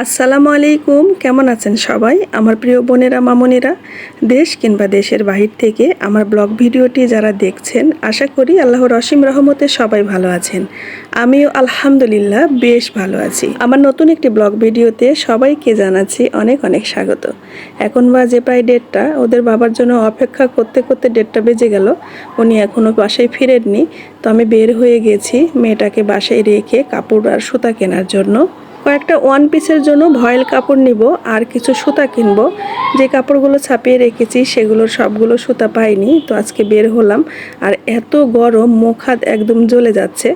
আসসালামু আলাইকুম, কেমন আছেন সবাই? আমার প্রিয় বোনেরা, মামনিরা, দেশ কিংবা দেশের বাহির থেকে আমার ব্লগ ভিডিওটি যারা দেখছেন, আশা করি আল্লাহর অসীম রহমতে সবাই ভালো আছেন। আমিও আলহামদুলিল্লাহ বেশ ভালো আছি। আমার নতুন একটি ব্লগ ভিডিওতে সবাইকে জানাচ্ছি অনেক অনেক স্বাগত। এখন বাজে প্রায় ডেটটা ওদের বাবার জন্য অপেক্ষা করতে করতে ডেটটা বেজে গেল। উনি এখনও বাসায় ফিরেননি, তো আমি বের হয়ে গেছি মেয়েটাকে বাসায় রেখে কাপড় আর সুতা কেনার জন্য। কয়েকটা ওয়ান পিসের জন্য ভয়েল কাপড় নিব আর কিছু সুতা কিনব। যে কাপড়গুলো ছাপিয়ে রেখেছি, সেগুলোর সবগুলো সুতা পাইনি, তো আজকে বের হলাম। আর এত গরম, মুখ হাত একদম জ্বলে যাচ্ছে।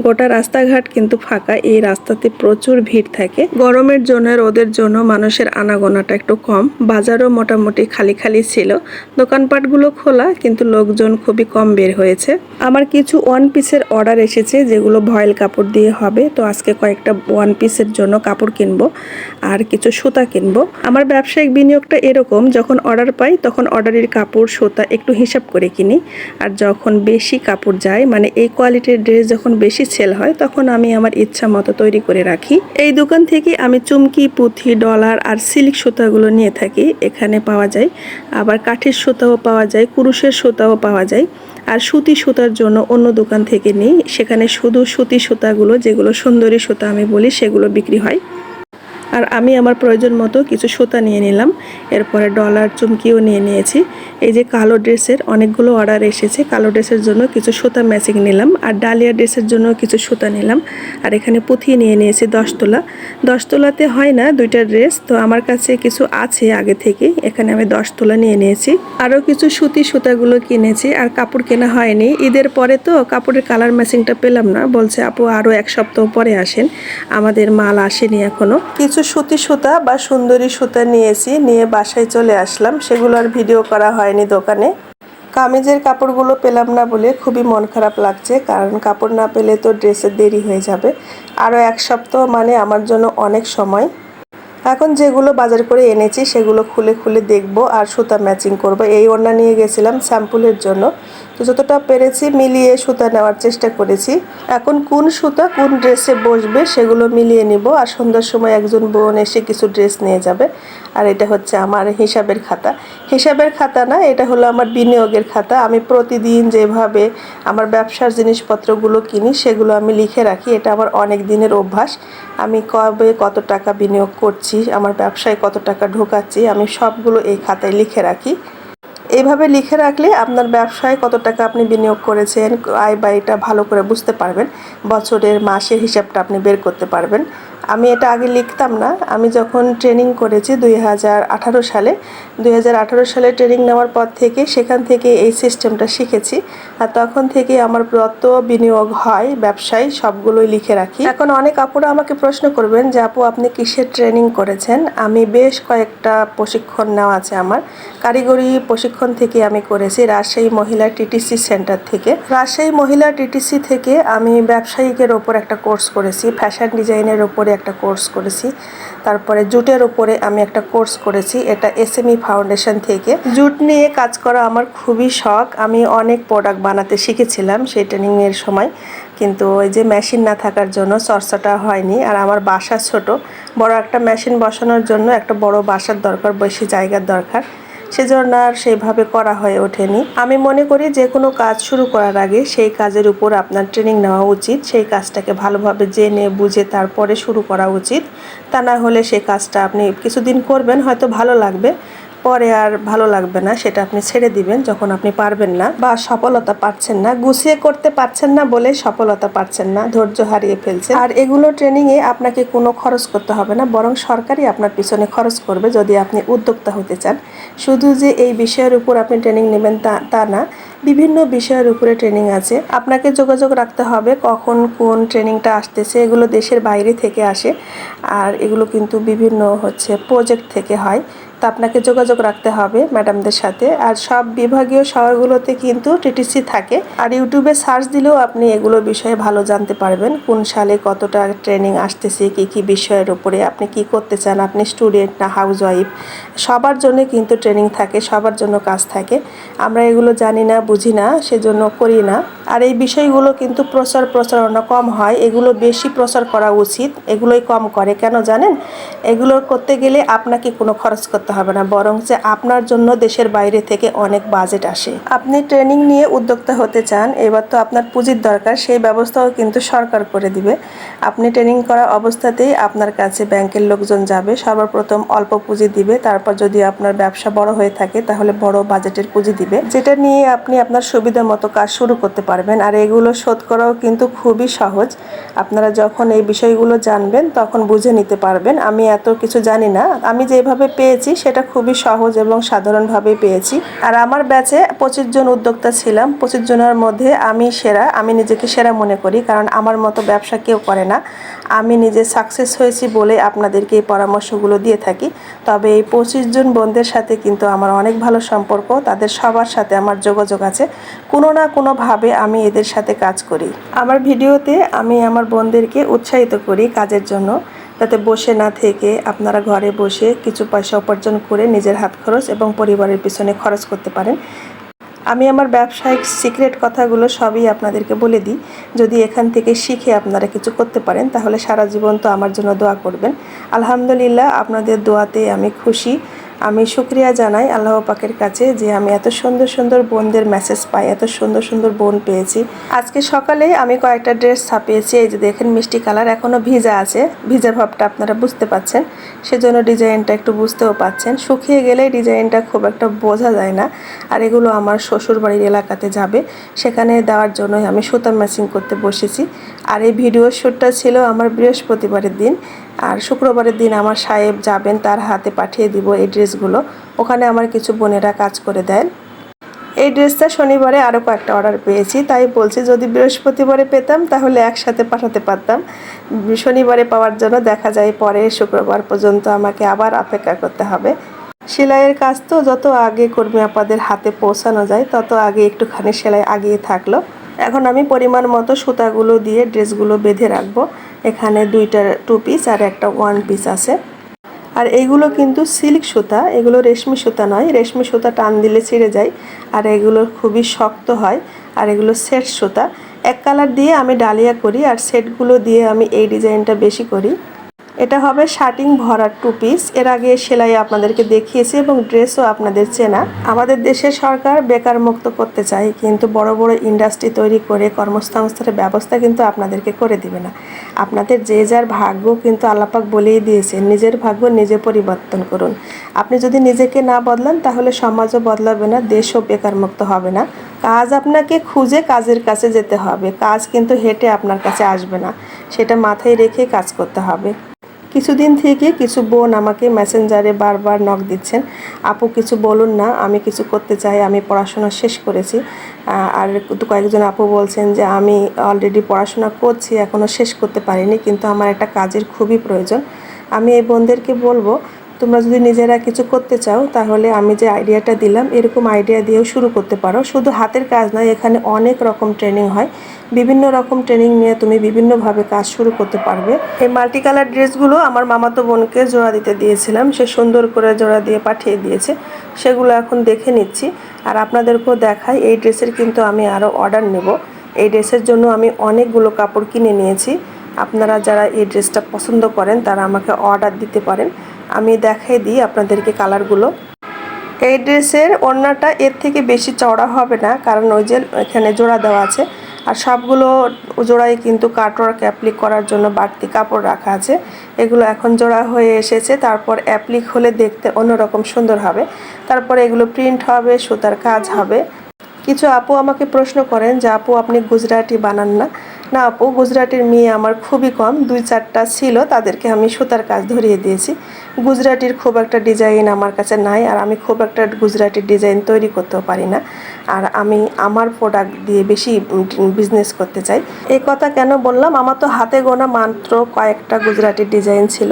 গোটা রাস্তাঘাট কিন্তু ফাঁকা। এই রাস্তাতে প্রচুর ভিড় থাকে। গরমের জন্য, রোদের জন্য মানুষের আনাগোনাটা একটু কম। বাজারও মোটামুটি খালি খালি ছিল। দোকানপাটগুলো খোলা, কিন্তু লোকজন খুবই কম বের হয়েছে। আমার কিছু ওয়ান পিসের অর্ডার এসেছে, যেগুলো ভয়েল কাপড় দিয়ে হবে। তো আজকে কয়েকটা ওয়ান পিসের জন্য কাপড় কিনবো আর কিছু সুতা কিনবো। আমার ব্যবসায়িক বিনিয়োগটা এরকম, যখন অর্ডার পাই, তখন অর্ডারের কাপড়, সুতা একটু হিসাব করে কিনি। আর যখন বেশি কাপড় যায় মানে এই কোয়ালিটির ড্রেস যখন বেশি সেল হয়, তখন আমি আমার ইচ্ছা মতো তৈরি করে রাখি। এই দোকান থেকে আমি চুমকি, পুঁথি, ডলার আর সিল্ক সুতাগুলো নিয়ে থাকি। এখানে পাওয়া যায়। আবার কাঠের সুতাও পাওয়া যায়, কুরুশের সুতাও পাওয়া যায়। আর সুতি সুতার জন্য অন্য দোকান থেকে নিই। সেখানে শুধু সুতি সুতাগুলো, যেগুলো সুন্দরী সুতা আমি বলি, সেগুলো বিক্রি হয়। আর আমি আমার প্রয়োজন মতো কিছু সুতা নিয়ে নিলাম। এরপরে ডলার চুমকিও নিয়ে নিয়েছি। এই যে কালো ড্রেসের অনেকগুলো অর্ডার এসেছে, কালো ড্রেসের জন্য কিছু সুতা ম্যাচিং নিলাম আর ডালিয়া ড্রেসের জন্য কিছু সুতা নিলাম। আর এখানে পুঁথি নিয়ে নিয়েছি দশ তোলা। দশ তোলাতে হয় না দুইটা ড্রেস, তো আমার কাছে কিছু আছে আগে থেকে। এখানে আমি দশ তোলা নিয়ে নিয়েছি। আরও কিছু সুতি সুতাগুলো কিনেছি আর কাপড় কেনা হয়নি। ঈদের পরে তো কাপড়ের কালার ম্যাচিংটা পেলাম না। বলছে, আপু, আরও এক সপ্তাহ পরে আসেন। আমাদের মাল আসেনি এখনও কিছু সুতি সুতা বা সুন্দরী সুতা নিয়েছি, নিয়ে বাসায় চলে আসলাম। সেগুলো আর ভিডিও করা হয়নি দোকানে। কামিজের কাপড়গুলো পেলাম না বলে খুবই মন খারাপ লাগছে, কারণ কাপড় না পেলে তো ড্রেসের দেরি হয়ে যাবে। আরও এক সপ্তাহ মানে আমার জন্য অনেক সময়। এখন যেগুলো বাজার করে এনেছি, সেগুলো খুলে খুলে দেখব আর সুতা ম্যাচিং করব। এই ওড়না নিয়ে গেছিলাম স্যাম্পুলের জন্য। যতটা পেরেছি মিলিয়ে সুতা নেওয়ার চেষ্টা করেছি। এখন কোন সুতা কোন ড্রেসে বসবে সেগুলো মিলিয়ে নিব আর সন্ধ্যার সময় একজন বোন এসে কিছু ড্রেস নিয়ে যাবে। আর এটা হচ্ছে আমার হিসাবের খাতা। হিসাবের খাতা না, এটা হলো আমার বিনিয়োগের খাতা। আমি প্রতিদিন যেভাবে আমার ব্যবসার জিনিসপত্রগুলো কিনি সেগুলো আমি লিখে রাখি। এটা আমার অনেক দিনের অভ্যাস। আমি কবে কত টাকা বিনিয়োগ করছি, আমার ব্যবসায় কত টাকা ঢোকাচ্ছি, আমি সবগুলো এই খাতায় লিখে রাখি। এইভাবে লিখে রাখলে আপনার ব্যবসায় কত টাকা আপনি বিনিয়োগ করেছেন, আয় ব্যয়টা ভালো করে বুঝতে পারবেন, বছরের, মাসের হিসাবটা আপনি বের করতে পারবেন। আমি এটা আগে লিখতাম না। আমি যখন ট্রেনিং করেছি দুই হাজার আঠারো সালে, দুই হাজার আঠারো সালে ট্রেনিং নেওয়ার পর থেকে সেখান থেকে এই সিস্টেমটা শিখেছি। আর তখন থেকে আমার যত বিনিয়োগ হয়, ব্যবসায় সবগুলোই লিখে রাখি। এখন অনেক আপুরা আমাকে প্রশ্ন করবেন যে, আপু, আপনি কিসের ট্রেনিং করেছেন? আমি বেশ কয়েকটা প্রশিক্ষণ নেওয়া আছে আমার। কারিগরি প্রশিক্ষণ থেকে আমি করেছি রাজশাহী মহিলা টিটিসি সেন্টার থেকে। রাজশাহী মহিলা টিটিসি থেকে আমি ব্যবসায়িকের ওপর একটা কোর্স করেছি ফ্যাশন ডিজাইনের ওপরে একটা কোর্স করেছি। তারপরে জুটের ওপরে আমি একটা কোর্স করেছি। এটা এস এসএমই ফাউন্ডেশন থেকে। জুট নিয়ে কাজ করা আমার খুবই শখ। আমি অনেক প্রোডাক্ট বানাতে শিখেছিলাম সেই ট্রেনিংয়ের সময়। কিন্তু ওই যে মেশিন না থাকার জন্য চর্চাটা হয়নি। আর আমার বাসা ছোট। বড় একটা মেশিন বসানোর জন্য একটা বড় বাসার দরকার, বেশি জায়গার দরকার। সেজন্য আর সেইভাবে করা হয়ে ওঠেনি। আমি মনে করি যে কোনো কাজ শুরু করার আগে সেই কাজের উপর আপনার ট্রেনিং নেওয়া উচিত, সেই কাজটাকে ভালোভাবে জেনে, বুঝে তারপরে শুরু করা উচিত। তা না হলে সেই কাজটা আপনি কিছুদিন করবেন, হয়তো ভালো লাগবে। পরে আর ভালো লাগবে না, সেটা আপনি ছেড়ে দিবেন যখন আপনি পারবেন না বা সফলতা পাচ্ছেন না, গুছিয়ে করতে পারছেন না বলে সফলতা পাচ্ছেন না, ধৈর্য হারিয়ে ফেলছেন। আর এগুলো ট্রেনিংয়ে আপনাকে কোনো খরচ করতে হবে না, বরং সরকারই আপনার পিছনে খরচ করবে যদি আপনি উদ্যোক্তা হতে চান। শুধু যে এই বিষয়ের উপর আপনি ট্রেনিং নেবেন তা তা না, বিভিন্ন বিষয়ের উপরে ট্রেনিং আছে। আপনাকে যোগাযোগ রাখতে হবে কখন কোন ট্রেনিংটা আসতেছে, এগুলো দেশের বাইরে থেকে আসে। আর এগুলো কিন্তু বিভিন্ন হচ্ছে প্রজেক্ট থেকে হয়। তা আপনাকে যোগাযোগ রাখতে হবে ম্যাডামদের সাথে। আর সব বিভাগীয় শহরগুলোতে কিন্তু টিটিসি থাকে। আর ইউটিউবে সার্চ দিলেও আপনি এগুলো বিষয়ে ভালো জানতে পারবেন। কোন সালে কতটা ট্রেনিং আসতেছে, কি কি বিষয়ের উপরে আপনি কি করতে চান, আপনি স্টুডেন্ট না হাউস ওয়াইফ সবার জন্য কিন্তু ট্রেনিং থাকে, সবার জন্য কাজ থাকে। আমরা এগুলো জানি না, বুঝি না, সেজন্য করি না। আর এই বিষয়গুলো কিন্তু প্রচার প্রচারণা কম হয়, এগুলো বেশি প্রচার করা উচিত, এগুলোই কম করে। কেন জানেন? এগুলো করতে গেলে আপনাকে কোনো খরচ করতে হবে না, বরং যে আপনার জন্য দেশের বাইরে থেকে অনেক বাজেট আসে। আপনি ট্রেনিং নিয়ে উদ্যোক্তা হতে চান, এবার তো আপনার পুঁজির দরকার, সেই ব্যবস্থাও কিন্তু সরকার করে দিবে। আপনি ট্রেনিং করা অবস্থাতেই আপনার কাছে ব্যাংকের লোকজন যাবে, সর্বপ্রথম অল্প পুঁজি দিবে, তারপর যদি আপনার ব্যবসা বড় হয়ে থাকে, তাহলে বড় বাজেটের পুঁজি দিবে। যেটা নিয়ে আপনি আপনার সুবিধা মতো কাজ শুরু করতে পারবেন, আর এগুলো শোধ করাও কিন্তু খুবই সহজ। আপনারা যখন এই বিষয়গুলো জানবেন, তখন বুঝে নিতে পারবেন। আমি এত কিছু জানি না, আমি যেভাবে পেয়েছি সেটা খুবই সহজ এবং সাধারণভাবেই পেয়েছি। আর আমার ব্যাচে পঁচিশ জন উদ্যোক্তা ছিলাম। পঁচিশ জনের মধ্যে আমি সেরা, আমি নিজেকে সেরা মনে করি কারণ আমার মতো ব্যবসা কেউ করে না। আমি নিজে সাকসেস হয়েছি বলে আপনাদেরকে এই পরামর্শগুলো দিয়ে থাকি। তবে এই পঁচিশ জন বোনদের সাথে কিন্তু আমার অনেক ভালো সম্পর্ক, তাদের সবার সাথে আমার যোগাযোগ আছে। কোনো না কোনোভাবে আমি এদের সাথে কাজ করি। আমার ভিডিওতে আমি আমার বোনদেরকে উৎসাহিত করি কাজের জন্য। যাতে বসে না থেকে আপনারা ঘরে বসে কিছু পয়সা উপার্জন করে নিজের হাত খরচ এবং পরিবারের পিছনে খরচ করতে পারেন। আমি আমার ব্যবসায়িক সিক্রেট কথাগুলো সবই আপনাদেরকে বলে দিই। যদি এখান থেকে শিখে আপনারা কিছু করতে পারেন, তাহলে সারা জীবন তো আমার জন্য দোয়া করবেন। আলহামদুলিল্লাহ, আপনাদের দোয়াতে আমি খুশি। আমি শুক্রিয়া জানাই আল্লাহ পাকের কাছে যে আমি এত সুন্দর সুন্দর বোনদের মেসেজ পাই, এত সুন্দর সুন্দর বোন পেয়েছি। আজকে সকালে আমি কয়েকটা ড্রেস ছাপিয়েছি, এই যে দেখেন মিষ্টি কালার এখনও ভিজা আছে, ভিজা ভাবটা আপনারা বুঝতে পাচ্ছেন। সেজন্য ডিজাইনটা একটু বুঝতেও পাচ্ছেন। শুকিয়ে গেলে ডিজাইনটা খুব একটা বোঝা যায় না, আর এগুলো আমার শ্বশুর বাড়ির এলাকাতে যাবে, সেখানে দেওয়ার জন্যই আমি সুতা ম্যাচিং করতে বসেছি। আর এই ভিডিও শ্যুটটা ছিল আমার বৃহস্পতিবারের দিন আর শুক্রবারের দিন আমার সাহেব যাবেন, তার হাতে পাঠিয়ে দিব এই ড্রেসগুলো। ওখানে আমার কিছু বোনেরা কাজ করে দেন। এই ড্রেসটা শনিবারে আরও কয়েকটা অর্ডার পেয়েছি, তাই বলছি যদি বৃহস্পতিবারে পেতাম তাহলে একসাথে পাঠাতে পারতাম। শনিবারে পাওয়ার জন্য দেখা যায় পরে শুক্রবার পর্যন্ত আমাকে আবার অপেক্ষা করতে হবে। সেলাইয়ের কাজ তো যত আগে কর্মী আপাদের হাতে পৌঁছানো যায়, তত আগে একটুখানি সেলাই আগিয়ে থাকল। এখন আমি পরিমাণ মতো সুতাগুলো দিয়ে ড্রেসগুলো বেঁধে রাখব। এখানে দুইটা টু পিস আর একটা ওয়ান পিস আছে। আর এইগুলো কিন্তু সিল্ক সুতা, এগুলো রেশমি সুতা নয়। রেশমি সুতা টান দিলে ছিঁড়ে যায়। আর এগুলো খুবই শক্ত হয়। আর এগুলো সেট সুতা। এক কালার দিয়ে আমি ডালিয়া করি আর সেটগুলো দিয়ে আমি এই ডিজাইনটা বেশি করি। এটা হবে শার্টিং ভরার টু পিস এর আগে সেলাই আপনাদেরকে দেখিয়েছি এবং ড্রেসও আপনাদের চেনা। আমাদের দেশের সরকার বেকার মুক্ত করতে চায়, কিন্তু বড় বড় ইন্ডাস্ট্রি তৈরি করে কর্মসংস্থানের ব্যবস্থা কিন্তু আপনাদেরকে করে দিবে না। আপনাদের যে যার ভাগ্য কিন্তু আল্লাপাক বলেই দিয়েছে নিজের ভাগ্য নিজে পরিবর্তন করুন। আপনি যদি নিজেকে না বদলান, তাহলে সমাজও বদলাবে না, দেশও বেকার মুক্ত হবে না। কাজ আপনাকে খুঁজে কাজের কাছে যেতে হবে, কাজ কিন্তু হেঁটে আপনার কাছে আসবে না। সেটা মাথায় রেখে কাজ করতে হবে। কিছুদিন থেকে কিছু বোন আমাকে মেসেঞ্জারে বারবার নক দিচ্ছেন। আপু, কিছু বলুন না, আমি কিছু করতে চাই, আমি পড়াশোনা শেষ করেছি। আর কয়েকজন আপু বলছেন যে, আমি অলরেডি পড়াশোনা করছি এখনও শেষ করতে পারিনি, কিন্তু আমার একটা কাজের খুবই প্রয়োজন। আমি এই বোনদেরকে বলব তোমরা যদি নিজেরা কিছু করতে চাও, তাহলে আমি যে আইডিয়াটা দিলাম, এরকম আইডিয়া দিয়েও শুরু করতে পারো। শুধু হাতের কাজ নয়, এখানে অনেক রকম ট্রেনিং হয়। বিভিন্ন রকম ট্রেনিং নিয়ে তুমি বিভিন্নভাবে কাজ শুরু করতে পারবে। এই মাল্টি কালার ড্রেসগুলো আমার মামাতো বোনকে জোড়া দিতে দিয়েছিলাম। সে সুন্দর করে জোড়া দিয়ে পাঠিয়ে দিয়েছে। সেগুলো এখন দেখে নিচ্ছি। আর আপনাদেরকেও দেখাই, এই ড্রেসের কিন্তু আমি আরও অর্ডার নেব। এই ড্রেসের জন্য আমি অনেকগুলো কাপড় কিনে নিয়েছি। আপনারা যারা এই ড্রেসটা পছন্দ করেন, তারা আমাকে অর্ডার দিতে পারেন। আমি দেখাই দিই আপনাদেরকে কালারগুলো। এই ড্রেসের ওড়নাটা এর থেকে বেশি চওড়া হবে না, কারণ ওই যে এখানে জোড়া দেওয়া আছে। আর সবগুলো জোড়ায় কিন্তু কাটওয়ার্ক অ্যাপ্লিক করার জন্য বাড়তি কাপড় রাখা আছে। এগুলো এখন জোড়া হয়ে এসেছে, তারপর অ্যাপ্লিক হলে দেখতে অন্যরকম সুন্দর হবে। তারপর এগুলো প্রিন্ট হবে, সুতার কাজ হবে। কিছু আপু আমাকে প্রশ্ন করেন যে, আপু, আপনি গুজরাটি বানান না? না, আপু, গুজরাটির মেয়ে আমার খুবই কম। দুই চারটা ছিল, তাদেরকে আমি সুতার কাজ ধরিয়ে দিয়েছি। গুজরাটির খুব একটা ডিজাইন আমার কাছে নাই, আর আমি খুব একটা গুজরাটির ডিজাইন তৈরি করতেও পারি না। আর আমি আমার প্রোডাক্ট দিয়ে বেশি বিজনেস করতে চাই। এই কথা কেন বললাম? আমার তো হাতে গোনা মাত্র কয়েকটা গুজরাটির ডিজাইন ছিল।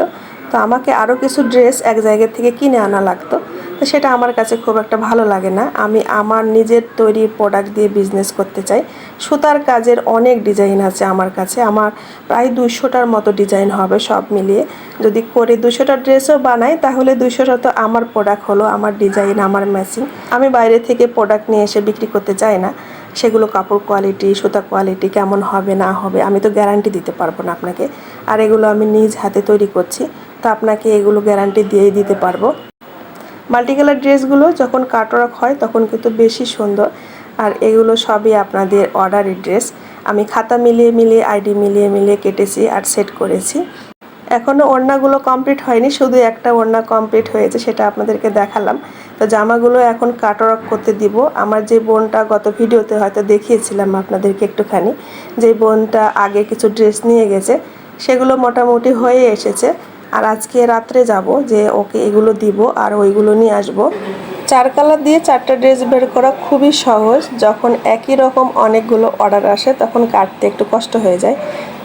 তো আমাকে আরও কিছু ড্রেস এক জায়গা থেকে কিনে আনা লাগতো। তো সেটা আমার কাছে খুব একটা ভালো লাগে না। আমি আমার নিজের তৈরি প্রোডাক্ট দিয়ে বিজনেস করতে চাই। সুতার কাজের অনেক ডিজাইন আছে আমার কাছে। আমার প্রায় দুশোটার মতো ডিজাইন হবে সব মিলিয়ে। যদি করে দুশোটা ড্রেসও বানাই, তাহলে দুশোটা তো আমার প্রোডাক্ট হলো, আমার ডিজাইন আমার ম্যাচিং আমি বাইরে থেকে প্রোডাক্ট নিয়ে এসে বিক্রি করতে চাই না। সেগুলো কাপড় কোয়ালিটি সুতা কোয়ালিটি কেমন হবে, না হবে, আমি তো গ্যারান্টি দিতে পারব না আপনাকে। আর এগুলো আমি নিজ হাতে তৈরি করছি। তো আপনাকে এগুলো গ্যারান্টি দিয়েই দিতে পারব। মাল্টি কালার ড্রেসগুলো যখন কাটওয়ার্ক হয়, তখন কিন্তু বেশি সুন্দর। আর এগুলো সবই আপনাদের অর্ডারের ড্রেস আমি খাতা মিলিয়ে মিলিয়ে আইডি মিলিয়ে মিলিয়ে কেটেছি আর সেট করেছি। এখনও ওড়নাগুলো কমপ্লিট হয়নি, শুধু একটা ওড়না কমপ্লিট হয়েছে, সেটা আপনাদেরকে দেখালাম। তো জামাগুলো এখন কাটওয়ার্ক করতে দিব। আমার যে বোনটা গত ভিডিওতে হয়তো দেখিয়েছিলাম আপনাদেরকে একটুখানি, যে বোনটা আগে কিছু ড্রেস নিয়ে গেছে, সেগুলো মোটামুটি হয়ে এসেছে। আর আজকে রাত্রে যাব যে ওকে এগুলো দিব আর ওইগুলো নিয়ে আসব। চার কালার দিয়ে চারটা ড্রেস বের করা খুবই সহজ। যখন একই রকম অনেকগুলো অর্ডার আসে, তখন কাটতে একটু কষ্ট হয়ে যায়।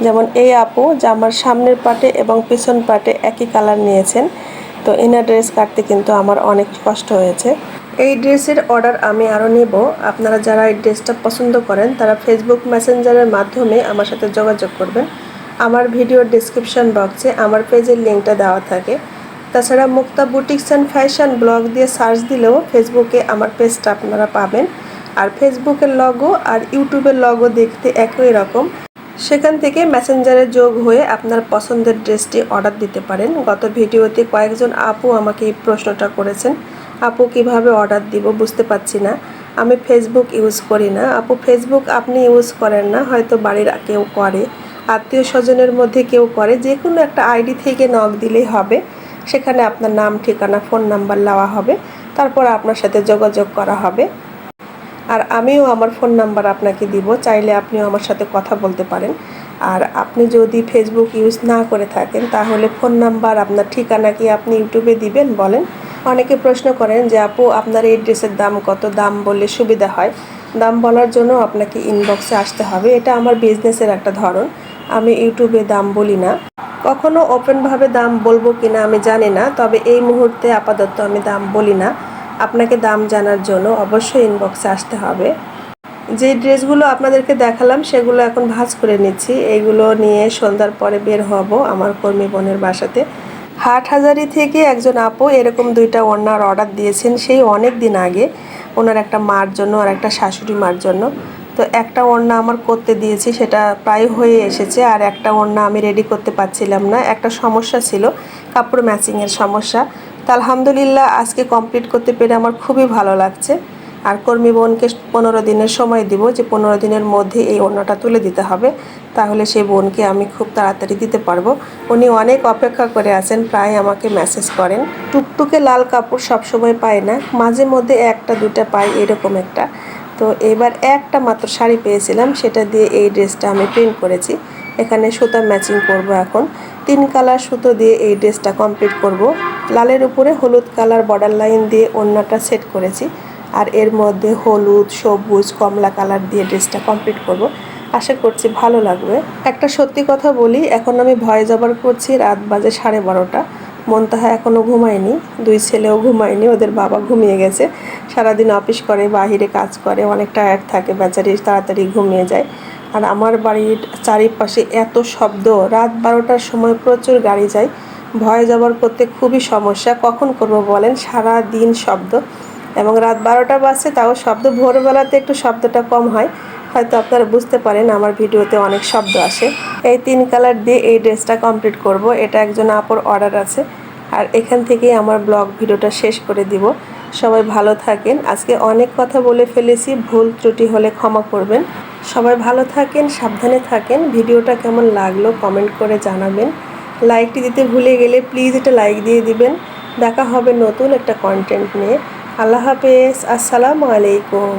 যেমন এই আপু জামার সামনের পাটে এবং পিছন পাটে একই কালার নিয়েছেন, তো এনার ড্রেস কাটতে কিন্তু আমার অনেক কষ্ট হয়েছে। এই ড্রেসের অর্ডার আমি আরও নেব। আপনারা যারা এই ড্রেসটা পছন্দ করেন, তারা ফেসবুক মেসেঞ্জারের মাধ্যমে আমার সাথে যোগাযোগ করবেন। আমার ভিডিওর ডিসক্রিপশন বক্সে আমার পেজের লিঙ্কটা দেওয়া থাকে। তাছাড়া Mukta boutiques and fashion blog দিয়ে সার্চ দিলেও ফেসবুকে আমার পেজটা আপনারা পাবেন। আর ফেসবুকের লগো আর ইউটিউবের লগো দেখতে একই রকম। সেখান থেকে মেসেঞ্জারে যোগ হয়ে আপনার পছন্দের ড্রেসটি অর্ডার দিতে পারেন। গত ভিডিওতে কয়েকজন আপু আমাকে এই প্রশ্নটা করেছেন, আপু, কীভাবে অর্ডার দিব বুঝতে পারছি না। আমি ফেসবুক ইউজ করি না। আপু ফেসবুক আপনি ইউজ করেন না, হয়তো বাড়ির কেউ করে। আত্মীয় স্বজনের মধ্যে কেউ করে, যে কোনো একটা আইডি থেকে নক দিলেই হবে। সেখানে আপনার নাম, ঠিকানা, ফোন নাম্বার নেওয়া হবে। তারপর আপনার সাথে যোগাযোগ করা হবে। আর আমিও আমার ফোন নাম্বার আপনাকে দিব, চাইলে আপনিও আমার সাথে কথা বলতে পারেন। আর আপনি যদি ফেসবুক ইউজ না করে থাকেন, তাহলে ফোন নাম্বার, আপনার ঠিকানা কি আপনি ইউটিউবে দিবেন বলেন। অনেকে প্রশ্ন করেন যে, আপু, আপনার এই ড্রেসের দাম কত? দাম বললে সুবিধা হয়? দাম বলার জন্য আপনাকে ইনবক্সে আসতে হবে। এটা আমার বিজনেসের একটা ধরন। আমি ইউটিউবে দাম বলি না। কখনো ওপেনভাবে দাম বলব কিনা আমি জানি না, তবে এই মুহূর্তে আপাতত আমি দাম বলি না। আপনাকে দাম জানার জন্য অবশ্যই ইনবক্সে আসতে হবে। যে ড্রেসগুলো আপনাদেরকে দেখালাম, সেগুলো এখন ভাজ করে নিচ্ছি। এইগুলো নিয়ে সন্ধ্যার পরে বের হব আমার কর্মী বোনের বাসাতে। হাট হাজারি থেকে একজন আপু এরকম দুইটা ওনার অর্ডার দিয়েছেন সেই অনেক দিন আগে। ওনার একটা মার জন্য আর একটা শাশুড়ি মার জন্য। তো একটা ওড়না আমার করতে দিয়েছি, সেটা প্রায় হয়ে এসেছে, আর একটা ওড়না আমি রেডি করতে পারছিলাম না। একটা সমস্যা ছিল, কাপড় ম্যাচিংয়ের সমস্যা। তা আলহামদুলিল্লাহ আজকে কমপ্লিট করতে পেরে আমার খুবই ভালো লাগছে। আর কর্মী বোনকে পনেরো দিনের সময় দিব, যে পনেরো দিনের মধ্যে এই ওড়নাটা তুলে দিতে হবে। তাহলে সেই বোনকে আমি খুব তাড়াতাড়ি দিতে পারব। উনি অনেক অপেক্ষা করে আছেন, প্রায় আমাকে মেসেজ করেন। টুকটুকে লাল কাপড় সবসময় পায় না, মাঝে মধ্যে একটা দুটা পাই এরকম একটা। তো এবার একটা মাত্র শাড়ি পেয়েছিলাম, সেটা দিয়ে এই ড্রেসটা আমি প্রিন্ট করেছি। এখানে সুতা ম্যাচিং করব এখন। তিন কালার সুতো দিয়ে এই ড্রেসটা কমপ্লিট করব। লালের উপরে হলুদ কালার বর্ডার লাইন দিয়ে অন্যটা সেট করেছি। আর এর মধ্যে হলুদ, সবুজ, কমলা কালার দিয়ে ড্রেসটা কমপ্লিট করব। আশা করছি ভালো লাগবে। একটা সত্যি কথা বলি, এখন আমি ভয় জবার করছি, রাত বাজে সাড়ে বারোটা। মন্তাহা এখনও ঘুমায়নি। দুই ছেলেও ঘুমায়নি, ওদের বাবা ঘুমিয়ে গেছে। সারাদিন অফিস করে, বাহিরে কাজ করে, অনেক টায়ার্ড থাকে, বেচারি তাড়াতাড়ি ঘুমিয়ে যায়। আর আমার বাড়ির চারিপাশে এত শব্দ, রাত বারোটার সময় প্রচুর গাড়ি যায়। ভয় যাবার করতে খুবই সমস্যা, কখন করব বলেন? সারা দিন শব্দ। এবং রাত বারোটা বাজছে, তাও শব্দ। ভোরবেলাতে একটু শব্দটা কম হয়। হয়তো আপনারা বুঝতে পারেন, আমার ভিডিওতে অনেক শব্দ আসে। এই তিন কালার দিয়ে এই ড্রেসটা কমপ্লিট করব। এটা একজন আপর অর্ডার আছে। আর এখান থেকেই আমার ব্লগ ভিডিওটা শেষ করে দিব। সবাই ভালো থাকেন। আজকে অনেক কথা বলে ফেলেছি, ভুল ত্রুটি হলে ক্ষমা করবেন। সবাই ভালো থাকেন, সাবধানে থাকেন। ভিডিওটা কেমন লাগল কমেন্ট করে জানাবেন। লাইকটি দিতে ভুলে গেলে প্লিজ এটা লাইক দিয়ে দিবেন। দেখা হবে নতুন একটা কন্টেন্ট নিয়ে। আল্লাহ হাফেজ। আসসালামু আলাইকুম।